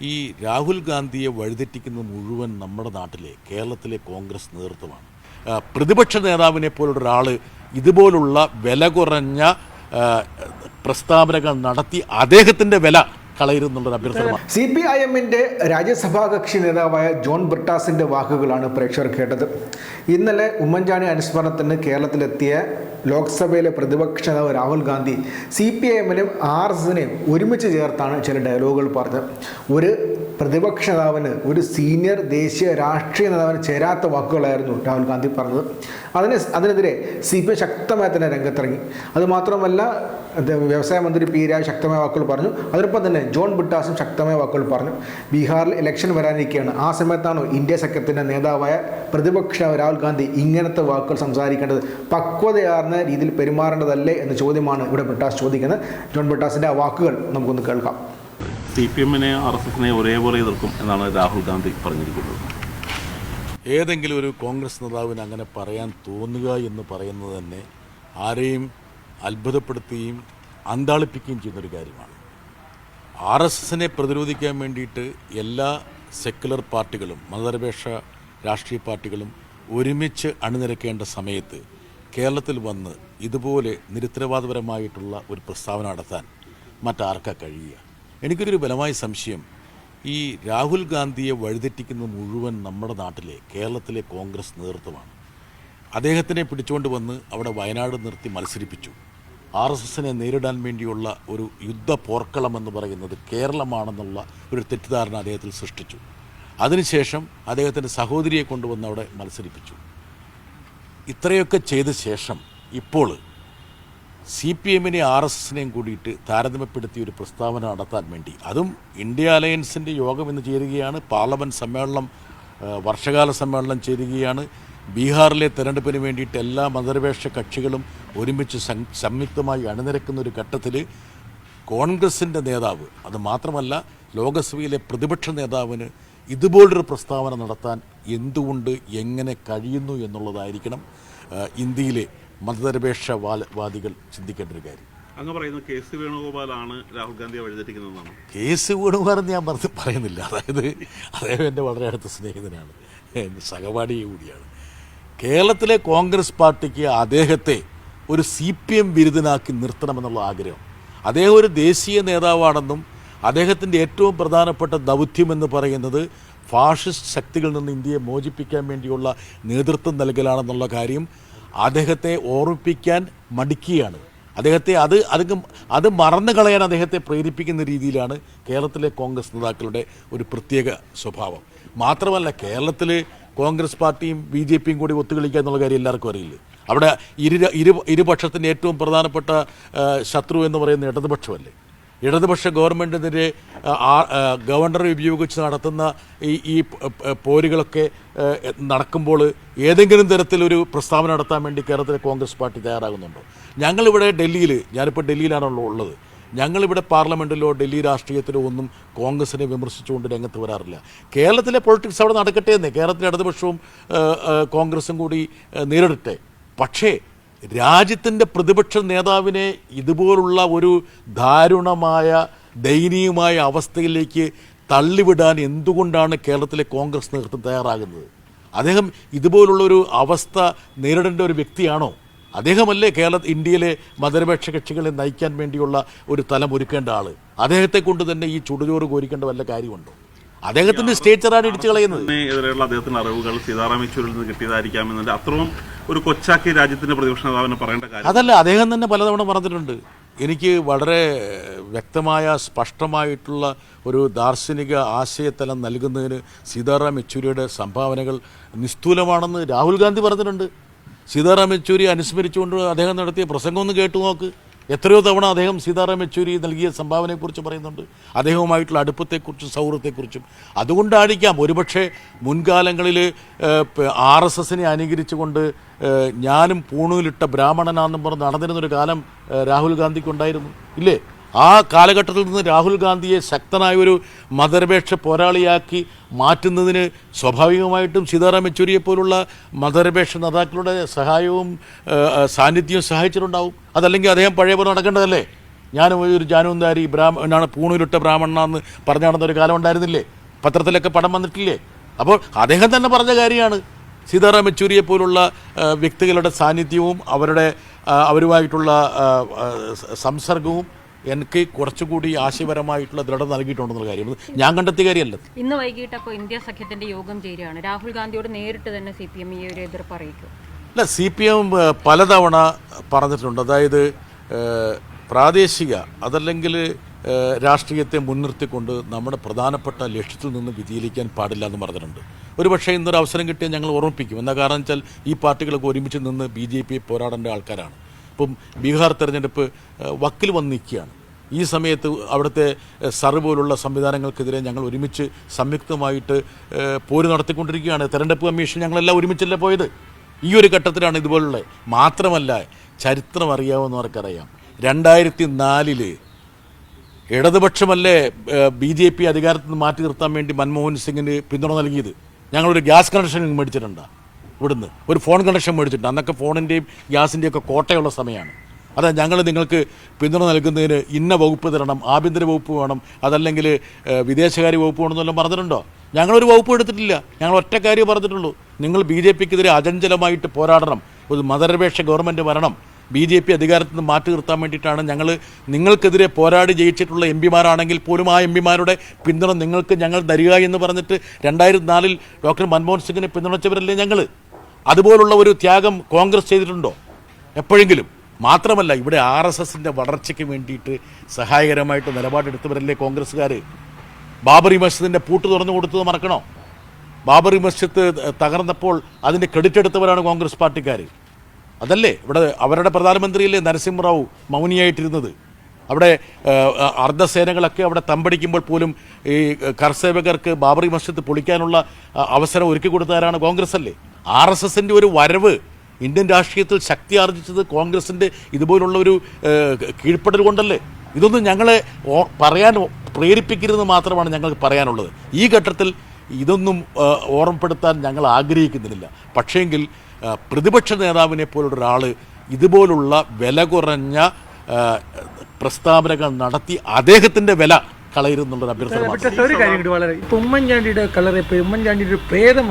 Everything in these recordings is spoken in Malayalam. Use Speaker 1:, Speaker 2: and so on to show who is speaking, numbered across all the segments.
Speaker 1: ഈ രാഹുൽ ഗാന്ധിയെ വഴിതെറ്റിക്കുന്ന മുഴുവൻ നമ്മുടെ നാട്ടിലെ കേരളത്തിലെ കോൺഗ്രസ് നേതൃത്വമാണ്. പ്രതിപക്ഷ നേതാവിനെ പോലുള്ള ഒരാൾ ഇതുപോലുള്ള വില കുറഞ്ഞ പ്രസ്താവനകൾ നടത്തി അദ്ദേഹത്തിന്റെ വില കളയരുന്നുള്ളൊരു അഭ്യർത്ഥന
Speaker 2: സി പി ഐ എമ്മിന്റെ രാജ്യസഭാ കക്ഷി നേതാവായ ജോൺ ബ്രിട്ടാസിന്റെ വാക്കുകളാണ് പ്രേക്ഷകർ കേട്ടത്. ഇന്നലെ ഉമ്മൻചാണ്ടി അനുസ്മരണത്തിന് കേരളത്തിലെത്തിയ ലോക്സഭയിലെ പ്രതിപക്ഷ നേതാവ് Rahul Gandhi C P I എമ്മിനെയും R S എസിനെയും ഒരുമിച്ച് ചേർത്താണ് ചില ഡയലോഗുകൾ പറഞ്ഞത്. ഒരു പ്രതിപക്ഷ നേതാവിന് ഒരു സീനിയർ ദേശീയ രാഷ്ട്രീയ നേതാവിന് ചേരാത്ത വാക്കുകളായിരുന്നു രാഹുൽ ഗാന്ധി പറഞ്ഞത്. അതിന് അതിനെതിരെ സി പി ഐ ശക്തമായി തന്നെ രംഗത്തിറങ്ങി. അതുമാത്രമല്ല അത് വ്യവസായ മന്ത്രി പി രാജ് ശക്തമായ വാക്കുകൾ പറഞ്ഞു. അതിനൊപ്പം തന്നെ ജോൺ ബിട്ടാസും ശക്തമായ വാക്കുകൾ പറഞ്ഞു. ബീഹാറിൽ ഇലക്ഷൻ വരാനിരിക്കുകയാണ്. ആ സമയത്താണോ ഇന്ത്യ സഖ്യത്തിന്റെ നേതാവായ പ്രതിപക്ഷ രാഹുൽ ഗാന്ധി ഇങ്ങനത്തെ വാക്കുകൾ സംസാരിക്കേണ്ടത്. പക്വതയാർന്ന രീതിയിൽ പെരുമാറേണ്ടതല്ലേ എന്ന ചോദ്യമാണ് ഇവിടെ ബിട്ടാസ് ചോദിക്കുന്നത്. ജോൺ ബിട്ടാസിന്റെ ആ വാക്കുകൾ നമുക്കൊന്ന് കേൾക്കാം.
Speaker 3: സി പി എമ്മിനെ ആർ എസ് എസിനെ ഒരേപോലെ എതിർക്കും എന്നാണ് രാഹുൽ ഗാന്ധി പറഞ്ഞിരിക്കുന്നത്.
Speaker 1: ഏതെങ്കിലും ഒരു കോൺഗ്രസ് നേതാവിന് അങ്ങനെ പറയാൻ തോന്നുക എന്ന് പറയുന്നത് തന്നെ ആരെയും അത്ഭുതപ്പെടുത്തുകയും അന്താളിപ്പിക്കുകയും ചെയ്യുന്നൊരു കാര്യമാണ്. ആർ എസ് എസിനെ പ്രതിരോധിക്കാൻ വേണ്ടിയിട്ട് എല്ലാ സെക്കുലർ പാർട്ടികളും മതനിരപേക്ഷ രാഷ്ട്രീയ പാർട്ടികളും ഒരുമിച്ച് അണിനിരക്കേണ്ട സമയത്ത് കേരളത്തിൽ വന്ന് ഇതുപോലെ നിരുത്തരവാദപരമായിട്ടുള്ള ഒരു പ്രസ്താവന നടത്താൻ മറ്റാർക്കാ കഴിയുക? എനിക്കൊരു ബലമായ സംശയം. ഈ രാഹുൽ ഗാന്ധിയെ വഴിതെറ്റിക്കുന്ന മുഴുവൻ നമ്മുടെ നാട്ടിലെ കേരളത്തിലെ കോൺഗ്രസ് നേതൃത്വമാണ്. അദ്ദേഹത്തിനെ പിടിച്ചുകൊണ്ട് വന്ന് അവിടെ വയനാട് നിർത്തി മത്സരിപ്പിച്ചു. ആർ എസ് എസിനെ നേരിടാൻ വേണ്ടിയുള്ള ഒരു യുദ്ധ പോർക്കളം എന്ന് പറയുന്നത് കേരളമാണെന്നുള്ള ഒരു തെറ്റിദ്ധാരണ അദ്ദേഹത്തിൽ സൃഷ്ടിച്ചു. അതിനുശേഷം അദ്ദേഹത്തിന്റെ സഹോദരിയെ കൊണ്ടുവന്ന് അവിടെ മത്സരിപ്പിച്ചു. ഇത്രയൊക്കെ ചെയ്ത ശേഷം ഇപ്പോൾ സി പി എമ്മിനെ ആർ എസ് എസിനെയും കൂടിയിട്ട് താരതമ്യപ്പെടുത്തി ഒരു പ്രസ്താവന നടത്താൻ വേണ്ടി. അതും ഇന്ത്യ അലയൻസിന്റെ യോഗം ഇന്ന് ചേരുകയാണ്. പാർലമെന്റ് സമ്മേളനം വർഷകാല സമ്മേളനം ചേരുകയാണ്. ബീഹാറിലെ തെരഞ്ഞെടുപ്പിന് വേണ്ടിയിട്ട് എല്ലാ മതനിരപേക്ഷ കക്ഷികളും ഒരുമിച്ച് സംയുക്തമായി അണിനിരക്കുന്ന ഒരു ഘട്ടത്തിൽ കോൺഗ്രസിന്റെ നേതാവ് അത് മാത്രമല്ല ലോകസഭയിലെ പ്രതിപക്ഷ നേതാവിന് ഇതുപോലൊരു പ്രസ്താവന നടത്താൻ എന്തുകൊണ്ട് എങ്ങനെ കഴിയുന്നു എന്നുള്ളതായിരിക്കണം ഇന്ത്യയിലെ മതനിരപേക്ഷ വാദികൾ ചിന്തിക്കേണ്ട ഒരു കാര്യം.
Speaker 3: അങ്ങ് പറയുന്നത് കെ സി വേണുഗോപാലാണ് രാഹുൽ ഗാന്ധിയെ വഴിതെറ്റിക്കുന്നതെന്നാണ്.
Speaker 1: കേസ് വേണുഗോപാലെന്ന് ഞാൻ പറഞ്ഞ് പറയുന്നില്ല. അതായത് അദ്ദേഹം എന്റെ വളരെ അടുത്ത സ്നേഹിതനാണ്. സഹപാഠി കൂടിയാണ്. കേരളത്തിലെ കോൺഗ്രസ് പാർട്ടിക്ക് അദ്ദേഹത്തെ ഒരു സി പി എം ബിരുദനാക്കി നിർത്തണമെന്നുള്ള ആഗ്രഹം. അദ്ദേഹം ഒരു ദേശീയ നേതാവാണെന്നും അദ്ദേഹത്തിന്റെ ഏറ്റവും പ്രധാനപ്പെട്ട ദൗത്യം എന്ന് പറയുന്നത് ഫാഷിസ്റ്റ് ശക്തികളിൽ നിന്ന് ഇന്ത്യയെ മോചിപ്പിക്കാൻ വേണ്ടിയുള്ള നേതൃത്വം നൽകലാണെന്നുള്ള കാര്യം അദ്ദേഹത്തെ ഓർമ്മിപ്പിക്കാൻ മടിക്കുകയാണ്. അദ്ദേഹത്തെ അത് അത് അത് മറന്നു കളയാൻ അദ്ദേഹത്തെ പ്രേരിപ്പിക്കുന്ന രീതിയിലാണ് കേരളത്തിലെ കോൺഗ്രസ് നേതാക്കളുടെ ഒരു പ്രത്യേക സ്വഭാവം. മാത്രമല്ല കേരളത്തിൽ കോൺഗ്രസ് പാർട്ടിയും ബി ജെ പിയും കൂടി ഒത്തുകളിക്കുക എന്നുള്ള കാര്യം എല്ലാവർക്കും അറിയില്ല? അവിടെ ഇരു ഇരു ഇരുപക്ഷത്തിന്റെ ഏറ്റവും പ്രധാനപ്പെട്ട ശത്രു എന്ന് പറയുന്ന ഇടതുപക്ഷമല്ലേ? ഇടതുപക്ഷ ഗവൺമെന്റിനെതിരെ ഗവർണറെ ഉപയോഗിച്ച് നടത്തുന്ന ഈ ഈ പോരുകളൊക്കെ നടക്കുമ്പോൾ ഏതെങ്കിലും തരത്തിലൊരു പ്രസ്താവന നടത്താൻ വേണ്ടി കേരളത്തിലെ കോൺഗ്രസ് പാർട്ടി തയ്യാറാകുന്നുണ്ടോ? ഞങ്ങളിവിടെ ഡൽഹിയിൽ ഞാനിപ്പോൾ ഡൽഹിയിലാണല്ലോ ഉള്ളത്. ഞങ്ങളിവിടെ പാർലമെന്റിലോ ഡൽഹി രാഷ്ട്രീയത്തിലോ ഒന്നും കോൺഗ്രസിനെ വിമർശിച്ചുകൊണ്ട് രംഗത്ത് വരാറില്ല. കേരളത്തിലെ പൊളിറ്റിക്സ് അവിടെ നടക്കട്ടെ എന്നേ കേരളത്തിലെ ഇടതുപക്ഷവും കോൺഗ്രസും കൂടി നേരിടട്ടെ. പക്ഷേ രാജ്യത്തിന്റെ പ്രതിപക്ഷ നേതാവിനെ ഇതുപോലുള്ള ഒരു ദാരുണമായ ദയനീയമായ അവസ്ഥയിലേക്ക് തള്ളിവിടാൻ എന്തുകൊണ്ടാണ് കേരളത്തിലെ കോൺഗ്രസ് നേതൃത്വം തയ്യാറാകുന്നത്? അദ്ദേഹം ഇതുപോലുള്ളൊരു അവസ്ഥ നേരിടേണ്ട ഒരു വ്യക്തിയാണോ? അദ്ദേഹമല്ലേ കേരള ഇന്ത്യയിലെ മതനിരപേക്ഷ കക്ഷികളെ നയിക്കാൻ വേണ്ടിയുള്ള ഒരു തലം ഒരുക്കേണ്ട ആൾ? അദ്ദേഹത്തെ കൊണ്ട് തന്നെ ഈ ചുടുചോറ് കോരിക്കേണ്ട വല്ല കാര്യമുണ്ടോ? അദ്ദേഹത്തിന്റെ സ്റ്റേച്ചറാണ് ഇടിച്ചു കളയുന്നത്.
Speaker 3: എതിരെയുള്ള അദ്ദേഹത്തിന്റെ അറിവുകൾ സീതാറാം യെച്ചൂരിൽ നിന്ന് കിട്ടിയതായിരിക്കാം എന്നല്ല അത്രയും ഒരു കൊച്ചാക്കി രാജ്യത്തിന്റെ പ്രതിപക്ഷ നേതാവിന് പറയേണ്ട കാര്യം.
Speaker 1: അതല്ല അദ്ദേഹം തന്നെ പലതവണ പറഞ്ഞിട്ടുണ്ട്. എനിക്ക് വളരെ വ്യക്തമായ സ്പഷ്ടമായിട്ടുള്ള ഒരു ദാർശനിക ആശയതലം നൽകുന്നതിന് സീതാറാം യെച്ചൂരിയുടെ സംഭാവനകൾ നിസ്തൂലമാണെന്ന് രാഹുൽ ഗാന്ധി പറഞ്ഞിട്ടുണ്ട്. സീതാറാം യെച്ചൂരി അനുസ്മരിച്ചുകൊണ്ട് അദ്ദേഹം നടത്തിയ പ്രസംഗം ഒന്ന് കേട്ടു നോക്ക്. എത്രയോ തവണ അദ്ദേഹം സീതാറാം യെച്ചൂരി നൽകിയ സംഭാവനയെക്കുറിച്ച് പറയുന്നുണ്ട്. അദ്ദേഹവുമായിട്ടുള്ള അടുപ്പത്തെക്കുറിച്ചും സൗഹൃദത്തെക്കുറിച്ചും. അതുകൊണ്ടായിരിക്കാം ഒരുപക്ഷെ മുൻകാലങ്ങളിൽ ആർ എസ് എസിനെ അനുകരിച്ചുകൊണ്ട് ഞാനും പൂണൂലിട്ട ബ്രാഹ്മണനാണെന്നും പറഞ്ഞ് നടന്നിരുന്നൊരു കാലം രാഹുൽ ഗാന്ധിക്കുണ്ടായിരുന്നു. ഇല്ലേ? ആ കാലഘട്ടത്തിൽ നിന്ന് രാഹുൽ ഗാന്ധിയെ ശക്തനായ ഒരു മതനിരപേക്ഷ പോരാളിയാക്കി മാറ്റുന്നതിന് സ്വാഭാവികമായിട്ടും സീതാറാം യെച്ചൂരിയെ പോലുള്ള മതനിരപേക്ഷ നേതാക്കളുടെ സഹായവും സാന്നിധ്യവും സഹായിച്ചിട്ടുണ്ടാവും. അതല്ലെങ്കിൽ അദ്ദേഹം പഴയ പോലെ നടക്കേണ്ടതല്ലേ? ഞാനും ഒരു ജാനുന്താരി ബ്രാഹ്മണാണ് പൂണൂരിട്ട ബ്രാഹ്മണനാന്ന് പറഞ്ഞു നടന്ന ഒരു കാലം ഉണ്ടായിരുന്നില്ലേ? പത്രത്തിലൊക്കെ പടം വന്നിട്ടില്ലേ? അപ്പോൾ അദ്ദേഹം തന്നെ പറഞ്ഞ കാര്യമാണ്. സീതാറാം യെച്ചൂരിയെ പോലുള്ള വ്യക്തികളുടെ സാന്നിധ്യവും അവരുടെ അവരുമായിട്ടുള്ള സംസർഗവും എനിക്ക് കുറച്ചുകൂടി ആശയപരമായിട്ടുള്ള ദൃഢത നൽകിയിട്ടുണ്ടെന്നുള്ള കാര്യം. ഞാൻ കണ്ടെത്തിയ കാര്യമല്ല.
Speaker 4: ഇന്ന് വൈകിട്ട് അപ്പോൾ ഇന്ത്യ സഖ്യത്തിന്റെ യോഗം ചേരുകയാണ്. രാഹുൽ ഗാന്ധിയോട് നേരിട്ട് തന്നെ സി പി എം ഈ ഒരു എതിർപ്പ് അറിയിക്കും.
Speaker 1: അല്ല സി പി എം പലതവണ പറഞ്ഞിട്ടുണ്ട്. അതായത് പ്രാദേശിക അതല്ലെങ്കിൽ രാഷ്ട്രീയത്തെ മുൻനിർത്തിക്കൊണ്ട് നമ്മുടെ പ്രധാനപ്പെട്ട ലക്ഷ്യത്തിൽ നിന്ന് വ്യതിചലിക്കാൻ പാടില്ല എന്ന് പറഞ്ഞിട്ടുണ്ട്. ഒരു പക്ഷേ ഇന്നൊരു അവസരം കിട്ടിയാൽ ഞങ്ങൾ ഓർമ്മിപ്പിക്കും. എന്താ കാരണം വെച്ചാൽ ഈ പാർട്ടികളൊക്കെ ഒരുമിച്ച് നിന്ന് ബി ജെ പി പോരാടേണ്ട ആൾക്കാരാണ്. ഇപ്പം ബീഹാർ തെരഞ്ഞെടുപ്പ് വക്കിൽ വന്ന് നിൽക്കുകയാണ്. ഈ സമയത്ത് അവിടുത്തെ ഏഹ്, പോലുള്ള സംവിധാനങ്ങൾക്കെതിരെ ഞങ്ങൾ ഒരുമിച്ച് സംയുക്തമായിട്ട് പോര് നടത്തിക്കൊണ്ടിരിക്കുകയാണ്. തെരഞ്ഞെടുപ്പ് കമ്മീഷൻ ഞങ്ങളെല്ലാം ഒരുമിച്ചല്ലേ പോയത്? ഈ ഒരു ഘട്ടത്തിലാണ് ഇതുപോലുള്ള മാത്രമല്ല ചരിത്രം അറിയാവുന്നവർക്കറിയാം രണ്ടായിരത്തി നാലിൽ ഇടതുപക്ഷമല്ലേ ബി ജെ പി അധികാരത്തിൽ നിന്ന് മാറ്റി നിർത്താൻ വേണ്ടി മൻമോഹൻ സിംഗിന് പിന്തുണ നൽകിയത്? ഞങ്ങളൊരു ഗ്യാസ് കണക്ഷൻ മേടിച്ചിട്ടുണ്ട് ഇവിടുന്ന്. ഒരു ഫോൺ കണക്ഷൻ മേടിച്ചിട്ടുണ്ട്. അന്നൊക്കെ ഫോണിന്റെയും ഗ്യാസിന്റെയും ഒക്കെ കോട്ടയുള്ള സമയമാണ്. അതാ ഞങ്ങൾ നിങ്ങൾക്ക് പിന്തുണ നൽകുന്നതിന് ഇന്ന വകുപ്പ് തരണം ആഭ്യന്തര വകുപ്പ് വേണം അതല്ലെങ്കിൽ വിദേശകാര്യ വകുപ്പ് വേണമെന്നെല്ലാം പറഞ്ഞിട്ടുണ്ടോ? ഞങ്ങളൊരു വകുപ്പ് എടുത്തിട്ടില്ല. ഞങ്ങൾ ഒറ്റ കാര്യം പറഞ്ഞിട്ടുള്ളൂ. നിങ്ങൾ ബി ജെ പിക്കെതിരെ അചഞ്ചലമായിട്ട് പോരാടണം. ഒരു മതനിരപേക്ഷ ഗവൺമെന്റ് വരണം. ബി ജെ പി അധികാരത്തിൽ നിന്ന് മാറ്റി നിർത്താൻ വേണ്ടിയിട്ടാണ് ഞങ്ങൾ നിങ്ങൾക്കെതിരെ പോരാടി ജയിച്ചിട്ടുള്ള എം പിമാരാണെങ്കിൽ പോലും ആ എം പിമാരുടെ പിന്തുണ നിങ്ങൾക്ക് ഞങ്ങൾ തരിക എന്ന് പറഞ്ഞിട്ട് രണ്ടായിരത്തി നാലിൽ ഡോക്ടർ മൻമോഹൻ സിംഗിനെ പിന്തുണച്ചവരല്ലേ ഞങ്ങൾ അതുപോലുള്ള ഒരു ത്യാഗം കോൺഗ്രസ് ചെയ്തിട്ടുണ്ടോ? എപ്പോഴെങ്കിലും. മാത്രമല്ല ഇവിടെ ആർ എസ് എസിന്റെ വളർച്ചയ്ക്ക് വേണ്ടിയിട്ട് സഹായകരമായിട്ട് നിലപാടെടുത്തവരല്ലേ കോൺഗ്രസ്സുകാർ ബാബറി മസ്ജിദിന്റെ പൂട്ട് തുറന്നു കൊടുത്തത് മറക്കണോ? ബാബറി മസ്ജിദ് തകർന്നപ്പോൾ അതിന്റെ ക്രെഡിറ്റ് എടുത്തവരാണ് കോൺഗ്രസ് പാർട്ടിക്കാർ അതല്ലേ? ഇവിടെ അവരുടെ പ്രധാനമന്ത്രിയല്ലേ നരസിംഹറാവു മൗനിയായിട്ടിരുന്നത്? അവിടെ അർദ്ധസേനകളൊക്കെ അവിടെ തമ്പടിക്കുമ്പോൾ പോലും ഈ കർസേവകർക്ക് ബാബറി മസ്ജിദ് പൊളിക്കാനുള്ള അവസരം ഒരുക്കി കൊടുത്തവരാണ് കോൺഗ്രസ് അല്ലേ ആർ എസ് എസിന്റെ ഒരു വരവ് ഇന്ത്യൻ രാഷ്ട്രീയത്തിൽ ശക്തി ആർജിച്ചത് കോൺഗ്രസിന്റെ ഇതുപോലുള്ള ഒരു കീഴ്പ്പെടൽ കൊണ്ടല്ലേ? ഇതൊന്നും ഞങ്ങളെ പറയാൻ പ്രേരിപ്പിക്കരുതെന്ന് മാത്രമാണ് ഞങ്ങൾക്ക് പറയാനുള്ളത്. ഈ ഘട്ടത്തിൽ ഇതൊന്നും ഓർമ്മപ്പെടുത്താൻ ഞങ്ങൾ ആഗ്രഹിക്കുന്നില്ല. പക്ഷേങ്കിൽ പ്രതിപക്ഷ നേതാവിനെ പോലുള്ള ഒരാൾ ഇതുപോലുള്ള വില കുറഞ്ഞ പ്രസ്താവനകൾ നടത്തി അദ്ദേഹത്തിന്റെ വില കളയരുന്നുള്ളൊരു അഭ്യർത്ഥന
Speaker 5: ഒരു കാര്യം കൂടി വളരെ ഇപ്പം ഉമ്മൻചാണ്ടിയുടെ കളർ ഉമ്മൻചാണ്ടിയുടെ ഒരു പ്രേതം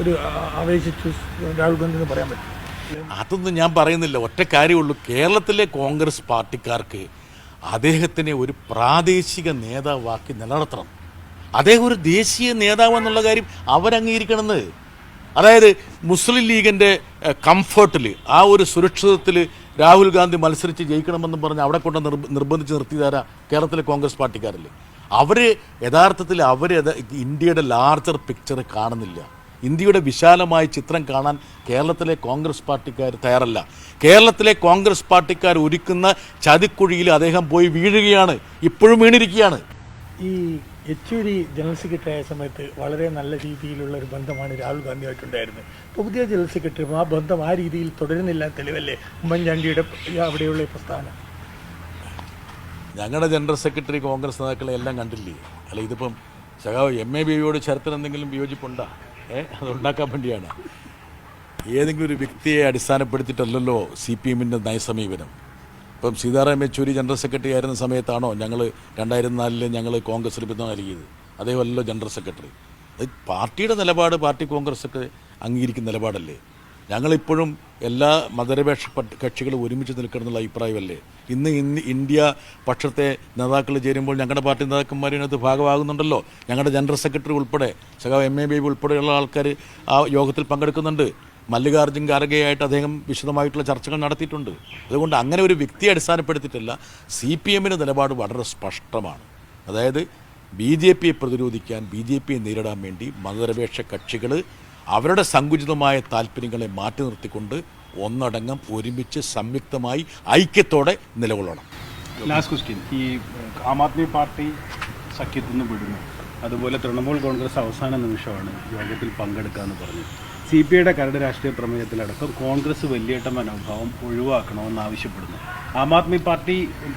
Speaker 5: ഒരു ആവേശിച്ചു രാഹുൽ ഗാന്ധി എന്ന് പറയാൻ പറ്റും.
Speaker 1: അതൊന്നും ഞാൻ പറയുന്നില്ല. ഒറ്റ കാര്യമുള്ളൂ. കേരളത്തിലെ കോൺഗ്രസ് പാർട്ടിക്കാർക്ക് അദ്ദേഹത്തിനെ ഒരു പ്രാദേശിക നേതാവാക്കി നിലനിർത്തണം. അദ്ദേഹം ഒരു ദേശീയ നേതാവ് എന്നുള്ള കാര്യം അവരംഗീകരിക്കണമെന്ന്. അതായത് മുസ്ലിം ലീഗിന്റെ കംഫർട്ടിൽ ആ ഒരു സുരക്ഷിതത്തിൽ രാഹുൽ ഗാന്ധി മത്സരിച്ച് ജയിക്കണമെന്ന് പറഞ്ഞ് അവിടെ കൊണ്ട് നിർബ- നിർബന്ധിച്ച് നിർത്തിയതാരാ കേരളത്തിലെ കോൺഗ്രസ് പാർട്ടിക്കാരല്ലേ. അവർ യഥാർത്ഥത്തിൽ അവർ ഇന്ത്യയുടെ ലാർജർ പിക്ചർ കാണുന്നില്ല. ഇന്ത്യയുടെ വിശാലമായ ചിത്രം കാണാൻ കേരളത്തിലെ കോൺഗ്രസ് പാർട്ടിക്കാർ തയ്യാറല്ല. കേരളത്തിലെ കോൺഗ്രസ് പാർട്ടിക്കാർ ഒരുക്കുന്ന ചതിക്കുഴിയിൽ അദ്ദേഹം പോയി വീഴുകയാണ്. ഇപ്പോഴും വീണിരിക്കുകയാണ്.
Speaker 5: ഈ എച്ച് ഡി ജനറൽ സെക്രട്ടറി ആയ സമയത്ത് വളരെ നല്ല രീതിയിലുള്ള ഒരു ബന്ധമാണ് രാഹുൽ ഗാന്ധിയായിട്ടുണ്ടായിരുന്നത് ഇപ്പോൾ പുതിയ ജനറൽ സെക്രട്ടറി ആ ബന്ധം ആ രീതിയിൽ തുടരുന്നില്ല തെളിവല്ലേ? ഉമ്മൻചാണ്ടിയുടെ അവിടെയുള്ള പ്രസ്ഥാനം.
Speaker 1: ഞങ്ങളുടെ ജനറൽ സെക്രട്ടറി കോൺഗ്രസ് നേതാക്കളെ എല്ലാം കണ്ടില്ലേ? അല്ല ഇതിപ്പം സഖാവ് എം എ ബിയോട് ചരിത്രം എന്തെങ്കിലും വിയോജിപ്പുണ്ടോ? ഏ? അത് ഉണ്ടാക്കാൻ വേണ്ടിയാണ്. ഏതെങ്കിലും ഒരു വ്യക്തിയെ അടിസ്ഥാനപ്പെടുത്തിയിട്ടല്ലല്ലോ സി പി എമ്മിന്റെ നയസമീപനം. ഇപ്പം സീതാറാം യെച്ചൂരി ജനറൽ സെക്രട്ടറി ആയിരുന്ന സമയത്താണോ ഞങ്ങൾ രണ്ടായിരത്തി നാലിൽ ഞങ്ങൾ കോൺഗ്രസിന് പിന്തുണ നൽകിയത്? അതേവല്ലോ ജനറൽ സെക്രട്ടറി. അത് പാർട്ടിയുടെ നിലപാട് പാർട്ടി കോൺഗ്രസ് ഒക്കെ അംഗീകരിക്കുന്ന നിലപാടല്ലേ? ഞങ്ങളിപ്പോഴും എല്ലാ മതനിരപേക്ഷ കക്ഷികളും ഒരുമിച്ച് നിൽക്കണമെന്നുള്ള അഭിപ്രായമല്ലേ? ഇന്ന് ഇന്ന് ഇന്ത്യ പക്ഷത്തെ നേതാക്കൾ ചേരുമ്പോൾ ഞങ്ങളുടെ പാർട്ടി നേതാക്കന്മാർ ഇതിനകത്ത് ഭാഗമാകുന്നുണ്ടല്ലോ. ഞങ്ങളുടെ ജനറൽ സെക്രട്ടറി ഉൾപ്പെടെ സഖാവ് എം എ ബേബി ഉൾപ്പെടെയുള്ള ആൾക്കാർ ആ യോഗത്തിൽ പങ്കെടുക്കുന്നുണ്ട്. മല്ലികാർജുൻ ഖാർഗെയായിട്ട് അദ്ദേഹം വിശദമായിട്ടുള്ള ചർച്ചകൾ നടത്തിയിട്ടുണ്ട്. അതുകൊണ്ട് അങ്ങനെ ഒരു വ്യക്തിയെ അടിസ്ഥാനപ്പെടുത്തിയിട്ടില്ല സി പി എമ്മിന്റെ നിലപാട് വളരെ സ്പഷ്ടമാണ്. അതായത് ബി ജെ പിയെ പ്രതിരോധിക്കാൻ ബി ജെ പിയെ നേരിടാൻ വേണ്ടി മതനിരപേക്ഷ കക്ഷികൾ അവരുടെ സങ്കുചിതമായ താല്പര്യങ്ങളെ മാറ്റി നിർത്തിക്കൊണ്ട് ഒന്നടങ്കം ഒരുമിച്ച് സംയുക്തമായി ഐക്യത്തോടെ നിലകൊള്ളണം.
Speaker 6: ലാസ്റ്റ് ക്വസ്റ്റ്യൻ ഈ ആം ആദ്മി പാർട്ടി സഖ്യത്തിൽ നിന്ന് വിടുന്നു. അതുപോലെ തൃണമൂൽ കോൺഗ്രസ് അവസാന നിമിഷമാണ് യോഗത്തിൽ പങ്കെടുക്കാമെന്ന് പറഞ്ഞു സി പി ഐയുടെ കരട് രാഷ്ട്രീയ പ്രമേയത്തിലടക്കം കോൺഗ്രസ് വലിയേട്ട മനോഭാവം ഒഴിവാക്കണമെന്ന് ആവശ്യപ്പെടുന്നു ആം ആദ്മി പാർട്ടി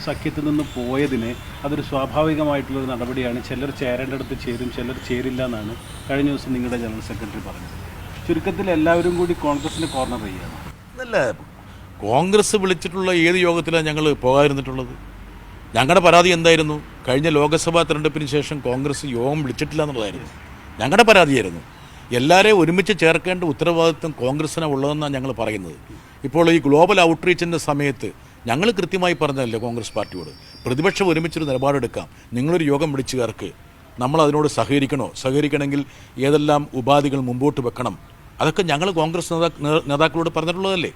Speaker 6: സഖ്യത്തിൽ നിന്ന് പോയതിന് അതൊരു സ്വാഭാവികമായിട്ടുള്ളൊരു നടപടിയാണ്. ചിലർ ചേരേണ്ടടുത്ത് ചേരും ചിലർ ചേരില്ല എന്നാണ് കഴിഞ്ഞ ദിവസം നിങ്ങളുടെ ജനറൽ സെക്രട്ടറി പറഞ്ഞത്. ചുരുക്കത്തിൽ എല്ലാവരും കൂടി കോൺഗ്രസിന് കോർണർ ചെയ്യുകയാണ്.
Speaker 1: അല്ല കോൺഗ്രസ് വിളിച്ചിട്ടുള്ള ഏത് യോഗത്തിലാണ് ഞങ്ങൾ പോകാതിരുന്നിട്ടുള്ളത്? ഞങ്ങളുടെ പരാതി എന്തായിരുന്നു? കഴിഞ്ഞ ലോക്സഭാ തെരഞ്ഞെടുപ്പിന് ശേഷം കോൺഗ്രസ് യോഗം വിളിച്ചിട്ടില്ല എന്നുള്ളതായിരുന്നു. ഞങ്ങളുടെ പരാതിയായിരുന്നു. എല്ലാവരെയും ഒരുമിച്ച് ചേർക്കേണ്ട ഉത്തരവാദിത്വം കോൺഗ്രസിനാണ് ഉള്ളതെന്നാണ് ഞങ്ങൾ പറയുന്നത്. ഇപ്പോൾ ഈ ഗ്ലോബൽ ഔട്ട്റീച്ചിന്റെ സമയത്ത് ഞങ്ങൾ കൃത്യമായി പറഞ്ഞതല്ലേ കോൺഗ്രസ് പാർട്ടിയോട്? പ്രതിപക്ഷം ഒരുമിച്ചൊരു നിലപാടെടുക്കാം. നിങ്ങളൊരു യോഗം വിളിച്ചു ചേർക്ക്. നമ്മൾ അതിനോട് സഹകരിക്കണോ? സഹകരിക്കണമെങ്കിൽ ഏതെല്ലാം ഉപാധികൾ മുമ്പോട്ട് വെക്കണം? അതൊക്കെ ഞങ്ങൾ കോൺഗ്രസ് നേതാ നേതാക്കളോട് പറഞ്ഞിട്ടുള്ളതല്ലേ.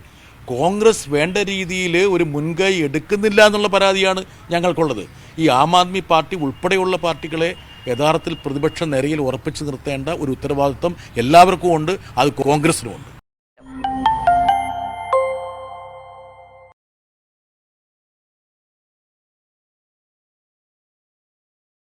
Speaker 1: കോൺഗ്രസ് വേണ്ട രീതിയിൽ ഒരു മുൻകൈ എടുക്കുന്നില്ല എന്നുള്ള പരാതിയാണ് ഞങ്ങൾക്കുള്ളത്. ഈ ആം ആദ്മി പാർട്ടി ഉൾപ്പെടെയുള്ള പാർട്ടികളെ യഥാർത്ഥത്തിൽ പ്രതിപക്ഷ നിരയിൽ ഉറപ്പിച്ചു നിർത്തേണ്ട ഒരു ഉത്തരവാദിത്വം എല്ലാവർക്കും ഉണ്ട് അത് കോൺഗ്രസിനുമുണ്ട്.